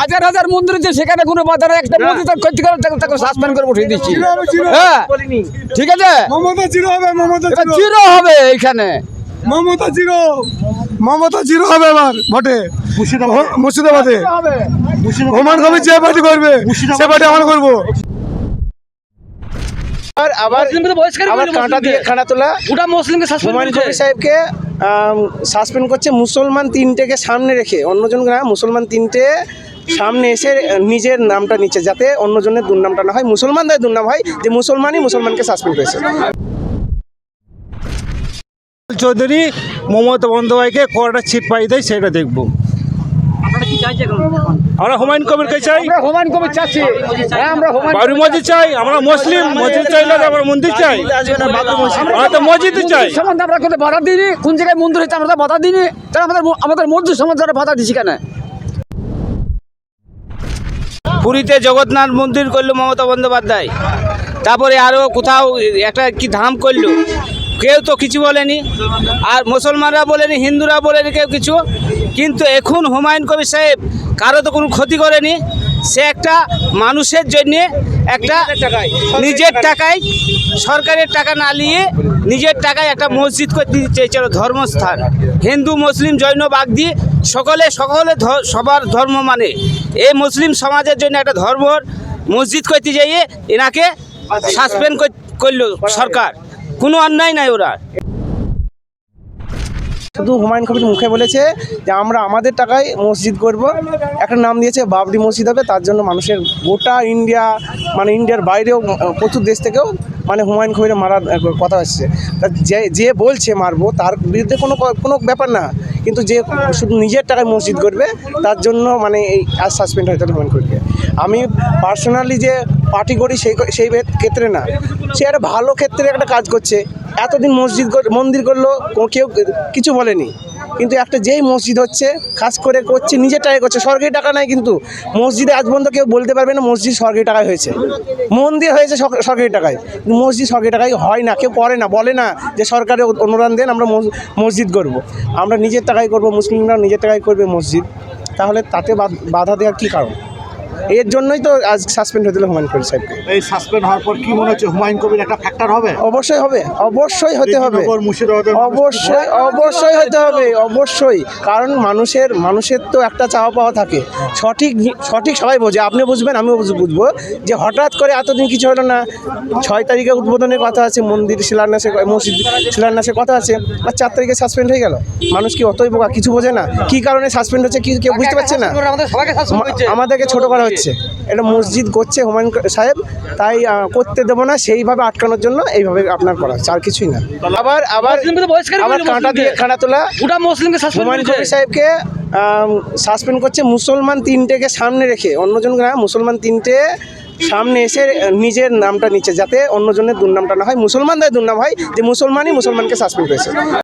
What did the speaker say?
হাজার হাজার মন্দির আছে সেখানে কোনো বাধা নেই একটা মন্দির তার ক্ষতি করে তাকে- তাকে সাসপেন্ড করে উঠিয়ে দিচ্ছি। হ্যাঁ। ঠিক আছে? মমতা জিরো হবে মমতা জিরো। হবে এইখানে। মমতা জিরো। মমতা জিরো হবে এবার ভোটে। মুর্শিদাবাদে। কবির যে পার্টি করবে সে পার্টি আমরা করব। আর আবার আবার কাঁটা দিয়ে কাঁটা তোলা গোটা মুসলিমকে হুমায়ুন কবির সাহেবকে সাসপেন্ড করছে মুসলমান তিনটেকে সামনে রেখে অন্যজন মুসলমান তিনটে সামনে এসে নিজের নামটা নিচ্ছে যাতে অন্যজনের দুর্নামটা না হয় মুসলমানদের দুর্নাম হয় যে মুসলমানই মুসলমানকে সাসপেন্ড করেছে। চৌধুরী মমতা বন্দ্যোপাধ্যায়কে কটা ছিট পাই দেয় সেটা দেখব। আমরা হুমায়ুন কবিরকে চাই? হুমায়ুন কবির চাচ্ছি। হ্যাঁ আমরা বাবরি মসজিদ চাই আমরা মুসলিম মসজিদ চাই না আমরা মন্দির চাই। আমরা তো মসজিদ চাই। সম্বন্ধে আমরা কোনো বাধা দিইনি। কোন জায়গায় মন্দির হচ্ছে আমরা তো বাধা দিইনি। তাহলে আমাদের আমাদের মসজিদ সম্বন্ধে আমরা বাধা দিচ্ছি কেন? পুরীতে জগন্নাথ মন্দির করল মমতা বন্দ্যোপাধ্যায়। তারপরে আরও কোথাও একটা কি ধাম করল। কেউ তো কিছু বলেনি। আর মুসলমানরা বলেনি হিন্দুরা বলেনি কেউ কিছু। কিন্তু এখন হুমায়ুন কবির সাহেব কারও তো কোনো ক্ষতি করেনি। সে একটা মানুষের জন্যে একটা নিজের টাকায় সরকারের টাকা না নিয়ে নিজের টাকায় একটা মসজিদ করতে চেয়েছিল, ধর্মস্থান। হিন্দু, মুসলিম, জৈন বাগদি সকলে সকলে সবার ধর্ম মানে। এই মুসলিম সমাজের জন্য একটা ধর্মর মসজিদ করতে যাইয়ে এনাকে সাসপেন্ড করল সরকার। কোনো অন্যায় নাই ওরা। শুধু হুমায়ুন কবির মুখে বলেছে যে আমরা আমাদের টাকায় মসজিদ করব। একটা নাম দিয়েছে, বাবরি মসজিদ হবে। তার জন্য মানুষের গোটা ইন্ডিয়া মানে ইন্ডিয়ার বাইরেও, প্রচুর দেশ থেকেও মানে হুমায়ুন কবিরের মারার কথা আসছে তা যে যে বলছে মারবো, তার বিরুদ্ধে কোনো কোনো ব্যাপার না। কিন্তু যে শুধু নিজের টাকায় মসজিদ করবে, তার জন্য মানে এই আজ সাসপেন্ড হয়েছে হুমায়ুন কবিরকে। আমি পার্সোনালি যে পার্টি করি সেই সেই ক্ষেত্রে না। সে একটা ভালো ক্ষেত্রে একটা কাজ করছে। এতদিন মসজিদ মন্দির করল কেউ কিছু বলেনি। কিন্তু একটা যেই মসজিদ হচ্ছে কাজ করে করছে, নিজের টাকায় করছে, সরকারি টাকা নাই কিন্তু মসজিদে আজ পর্যন্ত কেউ বলতে পারবে না মসজিদ সরকারি টাকায় হয়েছে। মন্দির হয়েছে সরকারি টাকায়। কিন্তু মসজিদ সরকারি টাকায় হয় না, কেউ করে না, বলে না যে সরকারে অনুদান দেন, আমরা মস- মসজিদ করব। আমরা নিজের টাকায় করব, মুসলিমরা নিজের টাকায় করবে মসজিদ। তাহলে তাতে বাধা দেওয়ার কী কারণ? এর জন্যই তো আজ সাসপেন্ড হয়ে দিল হুমায়ুন কবির সাহেবকে। এই সাসপেন্ড হওয়ার পর কি মনে হচ্ছে হুমায়ুন কবির একটা ফ্যাক্টর হবে? অবশ্যই হবে অবশ্যই হতে হবে। অবশ্যই অবশ্যই হতে হবে অবশ্যই। কারণ মানুষের মানুষের তো একটা চাওয়া পাওয়া থাকে। সঠিক সঠিক সবাই বোঝে আপনি বুঝবেন আমিও বুঝ- বুঝব যে হঠাৎ করে এতদিন কিছু হলো না। ছয় তারিখে উদ্বোধনের কথা আছে মন্দির শিলান্যাসের মসজিদ শিলান্যাসের কথা আছে আর চার তারিখে সাসপেন্ড হয়ে গেল। মানুষ কি অতই বোকা কিছু বোঝে না। কি কারণে সাসপেন্ড হচ্ছে কি কেউ বুঝতে পারছে না? আমাদেরকে ছোট করা হচ্ছে। এটা মসজিদ করছে হুমায়ুন সাহেব তাই করতে দেবো না সেইভাবে আটকানোর জন্য এইভাবে আপনার করা হচ্ছে আর কিছুই না। আবার আবার আবার কাঁটা দিয়ে কাঁটা তোলা গোটা মুসলিমকে হুমায়ুন কবির সাহেবকে সাসপেন্ড করছে মুসলমান তিনটেকে সামনে রেখে অন্যজন না মুসলমান তিনটে সামনে এসে নিজের নামটা নিচ্ছে যাতে অন্যজনের দুর্নামটা না হয় মুসলমানদের দুর্নাম হয় যে মুসলমানই মুসলমানকে সাসপেন্ড করেছে।